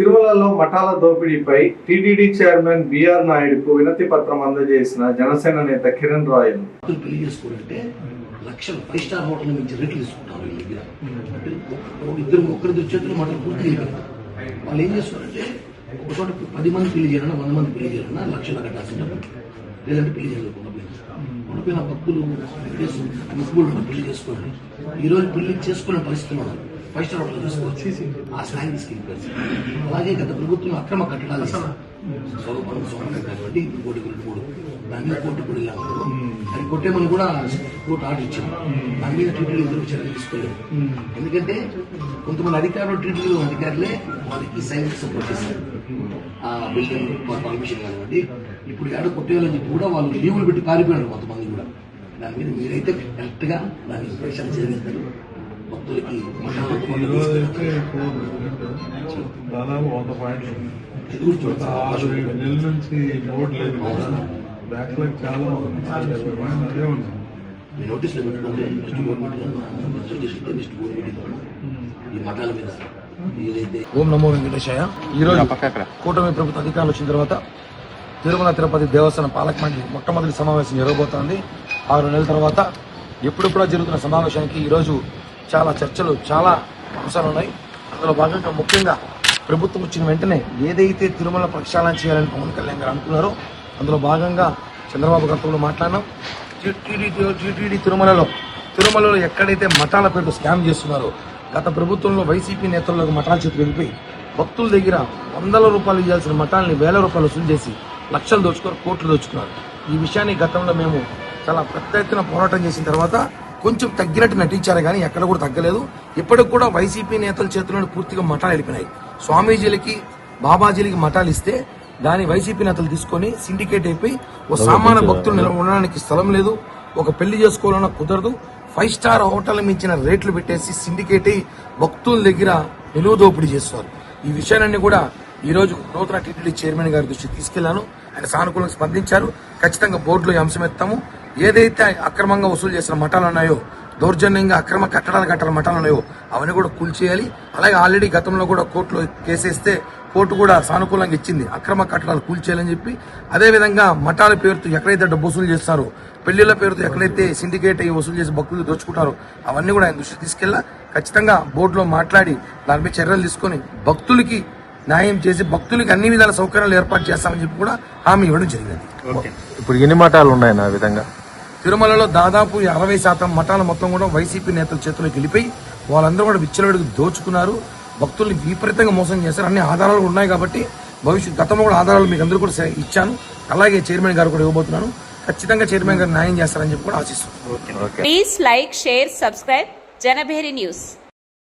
తిరుమలలో మఠాల దోపిడీపై టీటీడీ చైర్మన్ బిఆర్ నాయుడుకు వినతి పత్రం అందజేసిన జనసేన నేత కిరణ్ రాయల్. పెళ్ళి చేసుకోవాలంటే లక్షలు ఫైవ్ స్టార్ హోటల్ నుంచి రేట్లు తీసుకుంటారు వీళ్ళ దగ్గర. అంటే ఇద్దరు ఒక్కరిద్దరు చేతులు మటన్ పూర్తి వాళ్ళు ఏం చేస్తారంటే ఒక చోట పది మంది పెళ్ళి చేయాలన్నా వంద మంది పెళ్ళి చేయాలన్నా లక్షలు కట్టాల్సిన లేదంటే పెళ్ళి చేయలేదు ఉండిపోయిన భక్తులు వెంకటేశ్వర పెళ్ళి చేసుకోవాలి ఈ రోజు పెళ్ళి చేసుకునే పరిస్థితులు ఉన్నారు. ఫైవ్ స్టార్ హోటల్ తీసుకోవచ్చు ఆ స్లాంగ్ తీసుకెళ్ళిపోయారు అలాగే గత ప్రభుత్వం అక్రమ కట్టడాలు స్వరూపం సౌకర్యం కాబట్టి ఇప్పుడు కోటి రెండు మూడు దాని మీద కోర్టు కూడా వెళ్ళాము అది కొట్టేమని కూడా కోర్టు ఆర్డర్ ఇచ్చింది దాని మీద టీటీడీ ఎదురు చర్య తీసుకోలేదు ఎందుకంటే కొంతమంది అధికారులు టీటీడీ అధికారులే వాళ్ళకి సైన్స్ సపోర్ట్ చేస్తారు ఆ బిల్డింగ్ పర్మిషన్ కానివ్వండి ఇప్పుడు ఏడ కొట్టేయాలని చెప్పి కూడా వాళ్ళు లీవులు పెట్టి పారిపోయారు కొంతమంది కూడా దాని మీద మీరైతే కరెక్ట్గా దాన్ని పరిశీలన చేయగలుగుతారు భక్తులకి ఈరోజైతే దాదాపు వంద పాయింట్లు. ఏడు నెలల నుంచి బోర్డు లేదు బ్యాక్లాగ్ చాలా అదే ఉంది. మీ నోటీసులు పెట్టడం నెక్స్ట్ గవర్నమెంట్ తీసుకుంటే నెక్స్ట్ గవర్నమెంట్ ఈ మఠాల మీద ఏదైతే ఓం నమో వెంకటేశాయ. ఈ రోజు కూటమి ప్రభుత్వ అధికారులు వచ్చిన తర్వాత తిరుమల తిరుపతి దేవస్థానం పాలక మండలి మొట్టమొదటి సమావేశం జరగబోతోంది. ఆరు నెలల తర్వాత ఎప్పుడెప్పుడో జరుగుతున్న సమావేశానికి ఈ రోజు చాలా చర్చలు చాలా అంశాలు ఉన్నాయి అందులో భాగంగా ముఖ్యంగా ప్రభుత్వం వచ్చిన వెంటనే ఏదైతే తిరుమల ప్రక్షాళన చేయాలని పవన్ కళ్యాణ్ గారు అనుకున్నారో అందులో భాగంగా చంద్రబాబు గారితో మాట్లాడినాం. టీటీడీ టీటీడీ తిరుమలలో తిరుమలలో ఎక్కడైతే మఠాల పేరు స్కామ్ చేస్తున్నారో గత ప్రభుత్వంలో వైసీపీ నేతలకు మఠాల చేతులు వెళ్ళిపోయి భక్తుల దగ్గర వందల రూపాయలు ఇవ్వాల్సిన మఠాలని వేల రూపాయలు వసూలు చేసి లక్షలు దోచుకున్నారు కోట్లు దోచుకున్నారు. ఈ విషయాన్ని గతంలో మేము చాలా పెద్ద ఎత్తున పోరాటం చేసిన తర్వాత కొంచెం తగ్గినట్టు నటించారు కానీ ఎక్కడ కూడా తగ్గలేదు. ఇప్పటికి కూడా వైసీపీ నేతల చేతుల్లో పూర్తిగా మఠాలు వెళ్ళిపోయినాయి. స్వామీజీలకి బాబాజీలకి మఠాలు ఇస్తే దాని వైసీపీ నేతలు తీసుకొని సిండికేట్ అయిపోయి ఓ సామాన్య భక్తులు ఉండడానికి స్థలం లేదు. ఒక పెళ్ళి చేసుకోవాలన్నా కుదరదు. ఫైవ్ స్టార్ హోటల్ మించిన రేట్లు పెట్టేసి సిండికేట్ అయి భక్తుల దగ్గర నిలువ దోపిడీ చేస్తున్నారు ఈ విషయాలన్నీ కూడా ఈ రోజు నూతన టీటీడీ చైర్మన్ గారి దృష్టికి తీసుకెళ్ళాను. ఆయన సానుకూలంగా స్పందించారు. ఖచ్చితంగా బోర్డులో ఈ అంశం ఎత్తాము. ఏదైతే అక్రమంగా వసూలు చేసిన మఠాలు ఉన్నాయో దౌర్జన్యంగా అక్రమ కట్టడాలు కట్టాల మఠాలు ఉన్నాయో అవన్నీ కూడా కూల్చేయాలి అలాగే ఆల్రెడీ గతంలో కూడా కోర్టులో కేసేస్తే కోర్టు కూడా సానుకూలంగా ఇచ్చింది. అక్రమ కట్టడాలు కూల్చేయాలని చెప్పి. అదేవిధంగా మఠాల పేరుతో ఎక్కడైతే డబ్బు వసూలు చేస్తారో పెళ్ళిళ్ళ పేరుతో ఎక్కడైతే సిండికేట్ అయ్యి వసూలు చేసి భక్తులు దోచుకుంటారో అవన్నీ కూడా ఆయన దృష్టికి తీసుకెళ్ళా. ఖచ్చితంగా బోర్డులో మాట్లాడి దానిపై చర్యలు తీసుకొని భక్తులకి న్యాయం చేసి భక్తులకి అన్ని విధాల సౌకర్యాలు ఏర్పాటు చేస్తామని చెప్పి కూడా హామీ ఇవ్వడం జరిగింది. ఇప్పుడు ఎన్ని మఠాలు ఉన్నాయి నా విధంగా? తిరుమలలో దాదాపు అరవై శాతం మఠాలు మొత్తం కూడా వైసీపీ నేతల చేతిలోకి వెళ్ళిపోయి వాళ్ళందరూ కూడా విచ్చలవిడికి దోచుకున్నారు. భక్తుల్ని విపరీతంగా మోసం చేశారు. అన్ని ఆధారాలు ఉన్నాయి కాబట్టి భవిష్యత్ గతంలో కూడా ఆధారాలు మీకు అందరూ కూడా ఇచ్చాను. అలాగే చైర్మన్ గారు కూడా ఇవ్వబోతున్నాను. ఖచ్చితంగా చైర్మన్ గారు న్యాయం చేస్తారని చెప్పి కూడా ఆశిస్తున్నాను. Okay. Like share subscribe. Janabheri news.